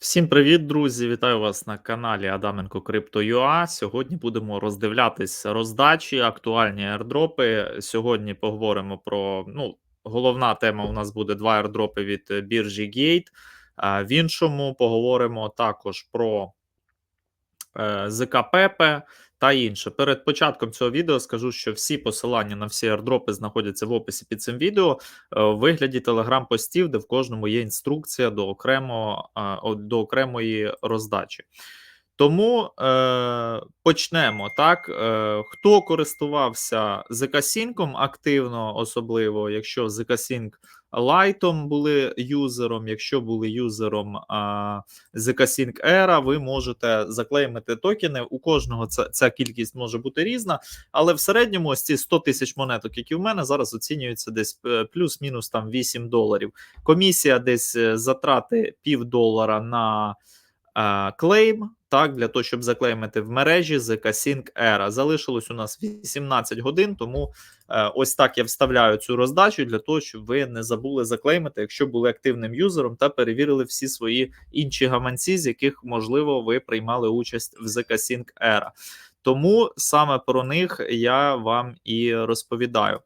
Всім привіт, друзі! Вітаю вас на каналі Адаменко Crypto.ua. Сьогодні будемо роздивлятись роздачі, актуальні airdропи. Сьогодні поговоримо про ну, головна тема. У нас буде два ердропи від біржі Gate. В іншому поговоримо також про е, ЗК Пепе та інше. Перед початком цього відео скажу, що всі посилання на всі airdропи знаходяться в описі під цим відео е, у вигляді телеграм-постів, де в кожному є інструкція до окремо, е, до окремої роздачі. Тому е, почнемо так. Е, хто користувався ZK-Sync активно, особливо, якщо ZK-Sync лайтом були юзером, якщо були юзером ZK-Sync Era, ви можете заклеймити токени. У кожного ця, ця кількість може бути різна, але в середньому ось ці 100 тисяч монеток, які в мене зараз оцінюються десь е, плюс-мінус там 8 доларів. Комісія десь е, затрати пів долара на е, клейм, так, для того, щоб заклеймити в мережі ZK Sync Era. Залишилось у нас 18 годин, тому ось так я вставляю цю роздачу для того, щоб ви не забули заклеймити, якщо були активним юзером та перевірили всі свої інші гаманці, з яких, можливо, ви приймали участь в ZK Sync Era. Тому саме про них я вам і розповідаю.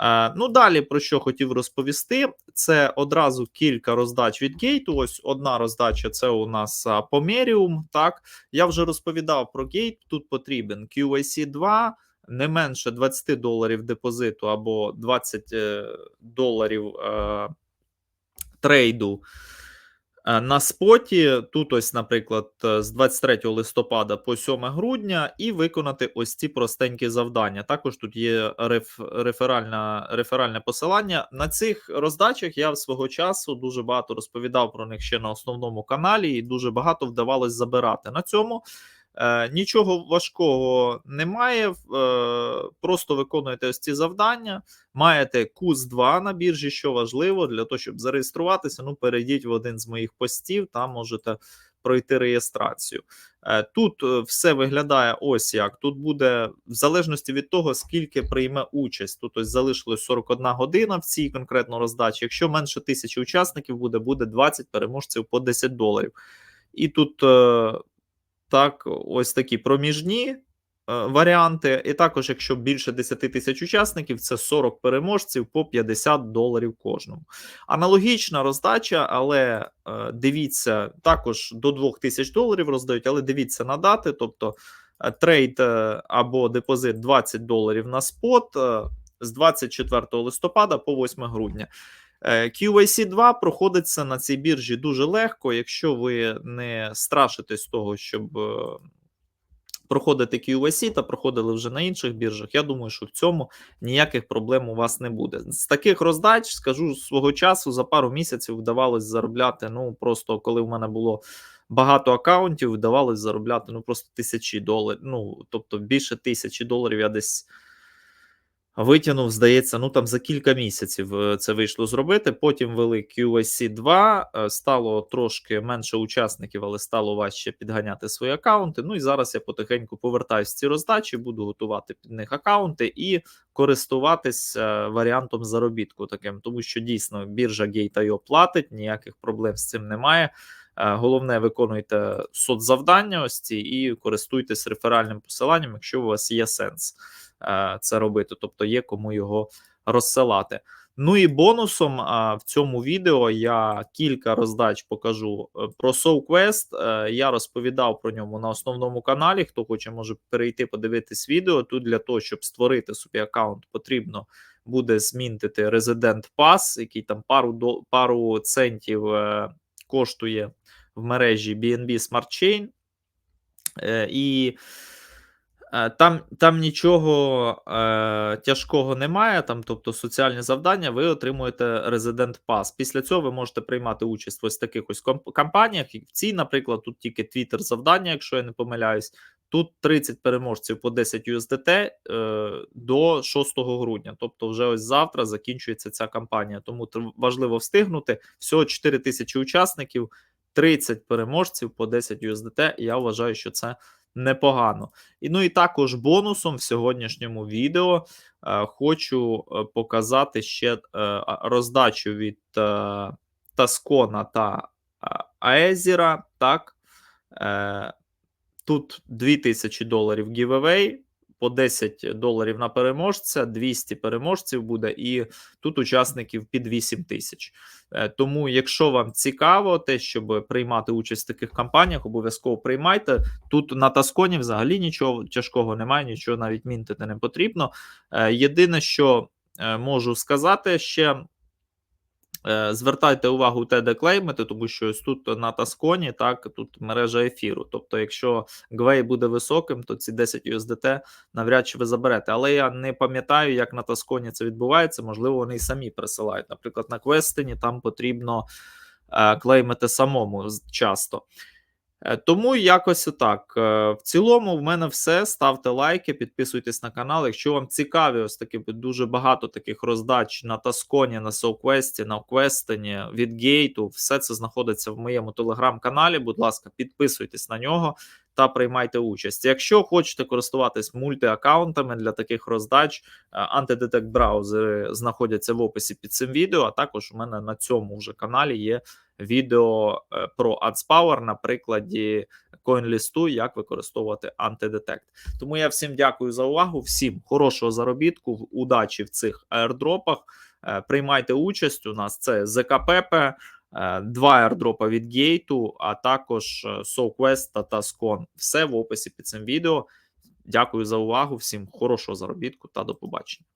Е, ну, далі про що хотів розповісти, це одразу кілька роздач від гейту. Ось одна роздача це у нас Pomerium. Так, я вже розповідав про гейт. Тут потрібен QIC 2, не менше 20 доларів депозиту або 20 е, доларів е, трейду. Е, На споті тут, ось, наприклад, з 23 листопада по 7 грудня, і виконати ось ці простенькі завдання. Також тут є реф, реферальна, реферальне посилання. На цих роздачах я в свого часу дуже багато розповідав про них ще на основному каналі, і дуже багато вдавалось забирати. На цьому нічого важкого немає. Е, просто виконуєте ось ці завдання. Маєте кус 2 на біржі, що важливо, для того, щоб зареєструватися. Ну, перейдіть в один з моїх постів, там можете пройти реєстрацію. Е, Тут е, все виглядає ось як. Тут буде в залежності від того, скільки прийме участь. Тут ось залишилось 41 година в цій конкретно роздачі. Якщо менше тисячі учасників буде, буде 20 переможців по 10 доларів. І тут е, так, ось такі проміжні е, варіанти. І також, якщо більше 10 тисяч учасників, це 40 переможців по 50 доларів кожному. Аналогічна роздача, але е, дивіться, також до 2 тисяч доларів роздають, але дивіться на дати, тобто е, трейд або депозит 20 доларів на спот з 24 листопада по 8 грудня. Е, QAC 2 проходиться на цій біржі дуже легко, якщо ви не страшитесь того, щоб е, проходити QAC та проходили вже на інших біржах. Я думаю, що в цьому ніяких проблем у вас не буде. З таких роздач, скажу свого часу, за пару місяців вдавалось заробляти. Ну просто коли в мене було багато акаунтів, вдавалось заробляти ну просто тисячі доларів. Ну тобто більше тисячі доларів я десь. Витягнув, здається, ну там за кілька місяців е, це вийшло зробити. Потім ввели QSC 2, е, стало трошки менше учасників, але стало важче підганяти свої акаунти. Ну і зараз я потихеньку повертаюся в ці роздачі, буду готувати під них акаунти і користуватись е, варіантом заробітку таким, тому що дійсно біржа Gate.io платить, ніяких проблем з цим немає. Головне, виконуйте соцзавдання ось ці і користуйтесь реферальним посиланням, якщо у вас є сенс це робити, тобто є кому його розсилати. Ну і бонусом в цьому відео я кілька роздач покажу Е, про SoulQuest. Е, Я розповідав про ньому на основному каналі. Хто хоче, може перейти подивитись відео. Тут для того, щоб створити собі аккаунт, потрібно буде змінити Resident Pass, який там пару пару центів е, коштує в мережі BNB Smart Chain. Е, і Е, Там там нічого е, тяжкого немає, там, тобто соціальні завдання, ви отримуєте Resident Pass. Після цього ви можете приймати участь в ось таких ось кампаніях. В цій, наприклад, тут тільки Twitter завдання, якщо я не помиляюсь. Тут 30 переможців по 10 USDT е, до 6 грудня. Тобто, вже ось завтра закінчується ця кампанія. Тому важливо встигнути. Всього 4 тисячі учасників, 30 переможців по 10 USDT. Я вважаю, що це непогано. І ну і також бонусом в сьогоднішньому відео е, хочу е, показати ще е, роздачу від е, Таскона та Аезіра, так. Е, тут 2000 доларів giveaway, по 10 доларів на переможця, 200 переможців буде, і тут учасників під 8 тисяч. Е, Тому, якщо вам цікаво те, щоб приймати участь в таких кампаніях, обов'язково приймайте. Тут на Тасконі взагалі нічого тяжкого немає, нічого навіть мінтити не потрібно. Е, Єдине, що е, можу сказати ще. Е, Звертайте увагу те, де клеймити, тому що ось тут на Тасконі, так, тут мережа ефіру. Тобто, якщо Гвей буде високим, то ці 10 USDT навряд чи ви заберете. Але я не пам'ятаю, як на Тасконі це відбувається. Можливо, вони й самі присилають. Наприклад, на Квестині там потрібно е, клеймити самому часто. Е, Тому якось отак. Е, В цілому, в мене все. Ставте лайки, підписуйтесь на канал. Якщо вам цікаві, ось таки дуже багато таких роздач на Тасконі, на Соуквесті, на Квестині, від Гейту, все це знаходиться в моєму телеграм-каналі. Будь ласка, підписуйтесь на нього та приймайте участь. Якщо хочете користуватись мультиаккаунтами для таких роздач, е, антидетект браузери знаходяться в описі під цим відео. А також у мене на цьому вже каналі є відео е, про AdsPower на прикладі CoinList, як використовувати антидетект. Тому я всім дякую за увагу, всім хорошого заробітку, удачі в цих аірдропах. Е, Приймайте участь. У нас це ЗКПП, е, два аірдропа від Гейту, а також SoQuest та Tascon. Все в описі під цим відео. Дякую за увагу, всім хорошого заробітку та до побачення.